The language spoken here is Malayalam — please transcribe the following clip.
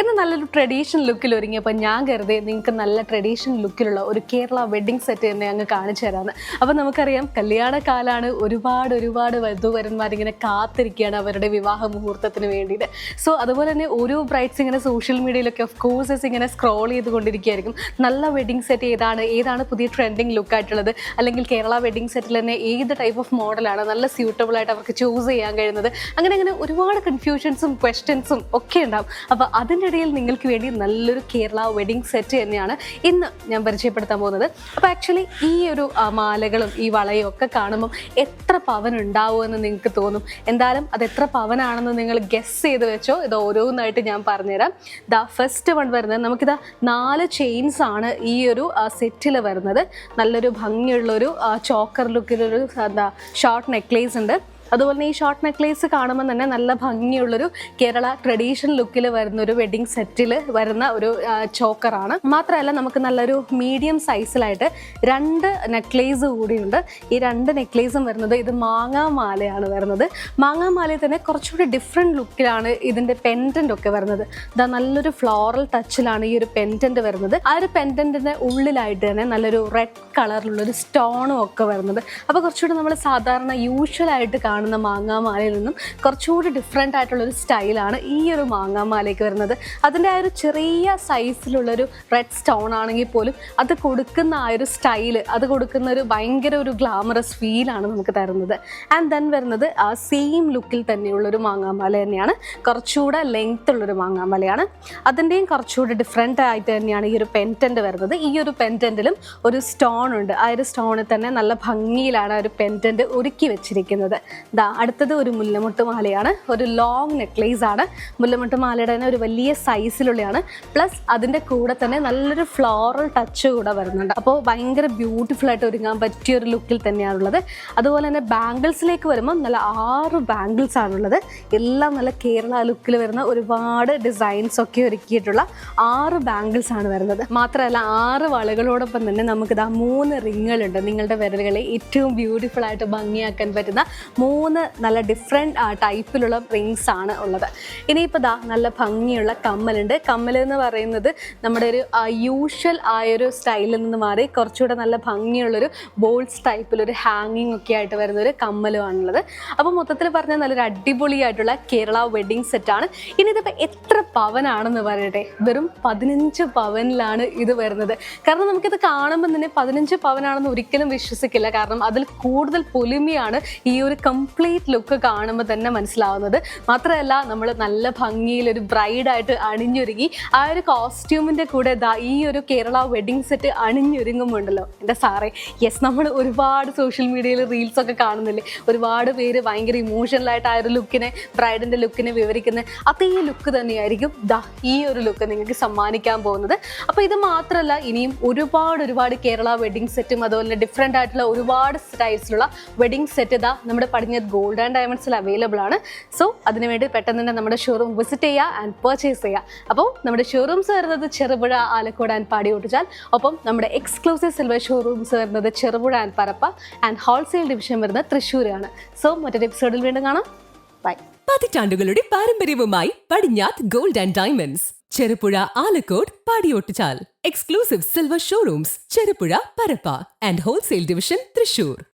ഇന്ന് നല്ലൊരു ട്രഡീഷണൽ ലുക്കിൽ ഒരുങ്ങിയപ്പോൾ ഞാൻ കരുതി നിങ്ങൾക്ക് നല്ല ട്രഡീഷണൽ ലുക്കിലുള്ള ഒരു കേരള വെഡ്ഡിംഗ് സെറ്റ് തന്നെ അങ്ങ് കാണിച്ചു തരാമെന്ന് അപ്പോൾ നമുക്കറിയാം കല്യാണ കല്യാണക്കാലാണ് ഒരുപാട് ഒരുപാട് വധുവരന്മാരിങ്ങനെ കാത്തിരിക്കുകയാണ് അവരുടെ വിവാഹ മുഹൂർത്തത്തിന് വേണ്ടിയിട്ട്. സോ അതുപോലെ തന്നെ ഓരോ ബ്രൈറ്റ്സ് ഇങ്ങനെ സോഷ്യൽ മീഡിയയിലൊക്കെ ഓഫ് കോഴ്സസ് ഇങ്ങനെ സ്ക്രോൾ ചെയ്തുകൊണ്ടിരിക്കുകയായിരിക്കും നല്ല വെഡ്ഡിംഗ് സെറ്റ് ഏതാണ് ഏതാണ് പുതിയ ട്രെൻഡിങ് ലുക്കായിട്ടുള്ളത് അല്ലെങ്കിൽ കേരള വെഡ്ഡിംഗ് സെറ്റിൽ തന്നെ ഏത് ടൈപ്പ് ഓഫ് മോഡലാണ് നല്ല സ്യൂട്ടബിൾ ആയിട്ട് അവർക്ക് ചൂസ് ചെയ്യാൻ കഴിയുന്നത്. അങ്ങനെ അങ്ങനെ ഒരുപാട് കൺഫ്യൂഷൻസും ക്വസ്റ്റ്യൻസും ഒക്കെ ഉണ്ടാവും. അപ്പോൾ അതിന്റെ ഇടയിൽ നിങ്ങൾക്ക് വേണ്ടി നല്ലൊരു കേരള വെഡിങ് സെറ്റ് തന്നെയാണ് ഇന്ന് ഞാൻ പരിചയപ്പെടുത്താൻ പോകുന്നത്. അപ്പോൾ ആക്ച്വലി ഈ ഒരു മാലകളും ഈ വളയും ഒക്കെ കാണുമ്പം എത്ര പവൻ ഉണ്ടാവുമെന്ന് നിങ്ങൾക്ക് തോന്നും? എന്തായാലും അത് എത്ര പവനാണെന്ന് നിങ്ങൾ ഗസ് ചെയ്ത് വെച്ചോ. ഇത് ഓരോന്നായിട്ട് ഞാൻ പറഞ്ഞുതരാം. ദ ഫസ്റ്റ് വൺ വരുന്നത് നമുക്കിതാ നാല് ചെയിൻസ് ആണ് ഈ ഒരു സെറ്റിൽ വരുന്നത്. നല്ലൊരു ഭംഗിയുള്ളൊരു ചോക്കർ ലുക്കിലൊരു എന്താ ഷോർട്ട് നെക്ലേസ് ഉണ്ട്. അതുപോലെ ഈ ഷോർട്ട് നെക്ലേസ് കാണുമ്പോൾ തന്നെ നല്ല ഭംഗിയുള്ളൊരു കേരള ട്രഡീഷണൽ ലുക്കിൽ വരുന്ന ഒരു വെഡിങ് സെറ്റിൽ വരുന്ന ഒരു ചോക്കറാണ് മാത്രമല്ല നമുക്ക് നല്ലൊരു മീഡിയം സൈസിലായിട്ട് രണ്ട് നെക്ലേസ് കൂടിയുണ്ട്. ഈ രണ്ട് നെക്ലേസും വരുന്നത് ഇത് മാങ്ങാ മാലയാണ് വരുന്നത്. മാങ്ങാ മാലയിൽ തന്നെ കുറച്ചുകൂടി ഡിഫറെന്റ് ലുക്കിലാണ് ഇതിന്റെ പെൻഡന്റ് ഒക്കെ വരുന്നത്. ഇതാ നല്ലൊരു ഫ്ലോറൽ ടച്ചിലാണ് ഈ ഒരു പെൻഡന്റ് വരുന്നത്. ആ ഒരു പെൻഡന്റിന്റെ ഉള്ളിലായിട്ട് തന്നെ നല്ലൊരു റെഡ് കളറിലുള്ളൊരു സ്റ്റോണും ഒക്കെ വരുന്നത്. അപ്പോൾ കുറച്ചുകൂടി നമ്മൾ സാധാരണ യൂഷ്വൽ ആയിട്ട് കാണുന്ന മാങ്ങാമാലയിൽ നിന്നും കുറച്ചുകൂടി ഡിഫറെന്റ് ആയിട്ടുള്ളൊരു സ്റ്റൈലാണ് ഈ ഒരു മാങ്ങാമാലയ്ക്ക് വരുന്നത്. അതിന്റെ ആ ഒരു ചെറിയ സൈസിലുള്ളൊരു റെഡ് സ്റ്റോൺ ആണെങ്കിൽ പോലും അത് കൊടുക്കുന്ന ആ ഒരു സ്റ്റൈൽ അത് കൊടുക്കുന്ന ഒരു ഭയങ്കര ഒരു ഗ്ലാമറസ് ഫീലാണ് നമുക്ക് തരുന്നത്. ആൻഡ് ദെൻ വരുന്നത് ആ സെയിം ലുക്കിൽ തന്നെയുള്ളൊരു മാങ്ങാമാല തന്നെയാണ്. കുറച്ചുകൂടെ ലെങ്ത് ഉള്ളൊരു മാങ്ങാമാലയാണ്. അതിന്റെയും കുറച്ചുകൂടി ഡിഫറെന്റ് ആയിട്ട് തന്നെയാണ് ഈ ഒരു പെന്റന്റ് വരുന്നത്. ഈ ഒരു പെന്റന്റിലും ഒരു സ്റ്റോൺ ഉണ്ട്. ആ ഒരു സ്റ്റോണിൽ തന്നെ നല്ല ഭംഗിയിലാണ് ആ ഒരു പെന്റന്റ് ഒരുക്കി വെച്ചിരിക്കുന്നത്. ദാ അടുത്തത് ഒരു മുല്ലമുട്ട് മാലയാണ്. ഒരു ലോങ് നെക്ലേസ് ആണ്. മുല്ലമുട്ട് മാലയുടെ തന്നെ ഒരു വലിയ സൈസിലുള്ളതാണ് പ്ലസ് അതിന്റെ കൂടെ തന്നെ നല്ലൊരു ഫ്ലോറൽ ടച്ച് കൂടെ വരുന്നുണ്ട്. അപ്പോൾ ഭയങ്കര ബ്യൂട്ടിഫുൾ ആയിട്ട് ഒരുങ്ങാൻ പറ്റിയ ഒരു ലുക്കിൽ തന്നെയാണുള്ളത് അതുപോലെ തന്നെ ബാംഗിൾസിലേക്ക് വരുമ്പോൾ നല്ല ആറ് ബാംഗിൾസ് ആണുള്ളത് എല്ലാം നല്ല കേരള ലുക്കിൽ വരുന്ന ഒരുപാട് ഡിസൈൻസ് ഒക്കെ ഒരുക്കിയിട്ടുള്ള ആറ് ബാംഗിൾസ് ആണ് വരുന്നത്. മാത്രമല്ല ആറ് വളകളോടൊപ്പം തന്നെ നമുക്ക് ഇതാ മൂന്ന് റിങ്ങുകളുണ്ട് നിങ്ങളുടെ വിരലുകളെ ഏറ്റവും ബ്യൂട്ടിഫുൾ ആയിട്ട് ഭംഗിയാക്കാൻ പറ്റുന്ന മൂന്ന് നല്ല ഡിഫറെന്റ് ടൈപ്പിലുള്ള റിങ്സ് ആണ് ഉള്ളത്. ഇനിയിപ്പോൾ ദാ നല്ല ഭംഗിയുള്ള കമ്മലുണ്ട്. കമ്മൽ എന്ന് പറയുന്നത് നമ്മുടെ ഒരു യൂഷ്വൽ ആയൊരു സ്റ്റൈലിൽ നിന്ന് മാറി കുറച്ചുകൂടെ നല്ല ഭംഗിയുള്ളൊരു ബോൾസ് ടൈപ്പിലൊരു ഹാങ്ങിങ് ഒക്കെ ആയിട്ട് വരുന്ന ഒരു കമ്മലുമാണുള്ളത് അപ്പോൾ മൊത്തത്തിൽ പറഞ്ഞാൽ നല്ലൊരു അടിപൊളിയായിട്ടുള്ള കേരള വെഡ്ഡിങ് സെറ്റാണ് ഇനി ഇതിപ്പോൾ എത്ര പവനാണെന്ന് പറയട്ടെ? വെറും പതിനഞ്ച് പവനിലാണ് ഇത് വരുന്നത്. കാരണം നമുക്കിത് കാണുമ്പോൾ തന്നെ പതിനഞ്ച് പവനാണെന്ന് ഒരിക്കലും വിശ്വസിക്കില്ല. കാരണം അതിൽ കൂടുതൽ പൊലിമയാണ് ഈ ഒരു കംപ്ലീറ്റ് ലുക്ക് കാണുമ്പോൾ തന്നെ മനസ്സിലാവുന്നത്. മാത്രമല്ല നമ്മൾ നല്ല ഭംഗിയിൽ ഒരു ബ്രൈഡായിട്ട് അണിഞ്ഞൊരുങ്ങി. ആ ഒരു കോസ്റ്റ്യൂമിന്റെ കൂടെ ഈ ഒരു കേരള വെഡിങ് സെറ്റ് അണിഞ്ഞൊരുങ്ങുമ്പോണ്ടല്ലോ എന്റെ സാറേ യെസ് നമ്മൾ ഒരുപാട് സോഷ്യൽ മീഡിയയിൽ റീൽസ് ഒക്കെ കാണുന്നില്ലേ? ഒരുപാട് പേര് ഭയങ്കര ഇമോഷണലായിട്ട് ആ ഒരു ലുക്കിനെ ബ്രൈഡിന്റെ ലുക്കിനെ വിവരിക്കുന്ന. അതേ ലുക്ക് തന്നെയായിരിക്കും ദാ ഈ ഒരു ലുക്ക് നിങ്ങൾക്ക് സമ്മാനിക്കാൻ പോകുന്നത്. അപ്പോൾ ഇത് മാത്രമല്ല ഇനിയും ഒരുപാട് ഒരുപാട് കേരള വെഡിങ് സെറ്റും അതുപോലെ ഡിഫറെന്റ് ആയിട്ടുള്ള ഒരുപാട് സ്റ്റൈൽസിലുള്ള വെഡിങ് സെറ്റ് ഇതാ നമ്മുടെ പടിഞ്ഞത് ഗോൾഡ് ആൻഡ് ഡയമണ്ട്സിൽ അവൈലബിൾ ആണ്. സോ അതിനുവേണ്ടി പെട്ടെന്ന് തന്നെ നമ്മുടെ ഷോറൂം വിസിറ്റ് ചെയ്യുക ആൻഡ് പർച്ചേസ് ചെയ്യുക. അപ്പോൾ നമ്മുടെ ഷോറൂംസ് വരുന്നത് ചെറുപുഴ ആലക്കോട് ആൻഡ് പാടി ഓട്ടിച്ചാൽ ഒപ്പം നമ്മുടെ എക്സ്ക്ലൂസീവ് സിൽവർ ഷോറൂംസ് വരുന്നത് Cherupuzha and Parappa and wholesale division വരുന്നത് തൃശ്ശൂരാണ്. സോ മറ്റൊരു എപ്പിസോഡിൽ വീണ്ടും കാണാം. ബൈ പതിറ്റാണ്ടുകളുടെ പാരമ്പര്യവുമായി Padinjath gold and diamonds Cherupuzha Alakode Padiyottichal exclusive silver showrooms Cherupuzha Parappa and wholesale division Thrissur